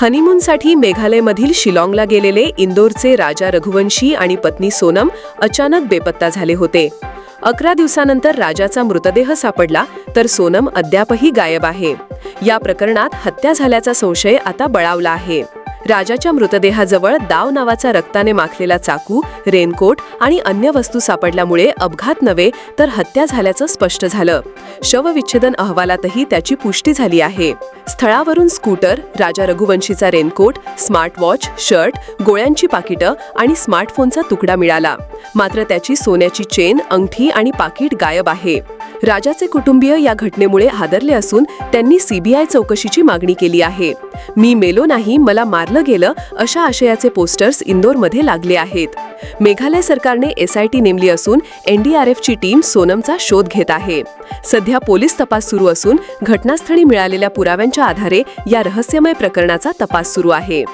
हनीमूनसाठी मेघालयमधील शिलाँगला गेलेले इंदोरचे राजा रघुवंशी आणि पत्नी सोनम अचानक बेपत्ता झाले होते. अकरा दिवसानंतर राजाचा मृतदेह सापडला तर सोनम अद्यापही गायब आहे. या प्रकरणात हत्या झाल्याचा संशय आता बळावला आहे. राजाच्या मृतदेहाजवळ दाव नावाचा रक्ताने माखलेला चाकू रेनकोट आणि अन्य वस्तू सापडल्यामुळे अपघात नव्हे तर हत्या झाल्याचं स्पष्ट झालं. शवविच्छेदन अहवालातही त्याची पुष्टी झाली आहे. स्थळावरून स्कूटर राजा रघुवंशीचा रेनकोट स्मार्टवॉच शर्ट गोळ्यांची पाकिटं आणि स्मार्टफोनचा तुकडा मिळाला. मात्र त्याची सोन्याची चेन अंगठी आणि पाकिट गायब आहे. राजाचे कुटुंबीय या घटनेमुळे हादरले असून त्यांनी सीबीआय चौकशीची मागणी केली आहे. मी मेलो नाही मला मारलं गेलं अशा आशयाचे पोस्टर्स इंदोरमध्ये लागले आहेत. मेघालय सरकारने एसआयटी नेमली असून एनडीआरएफची टीम सोनमचा शोध घेत आहे. सध्या पोलीस तपास सुरू असून घटनास्थळी मिळालेल्या पुराव्यांच्या आधारे या रहस्यमय प्रकरणाचा तपास सुरू आहे.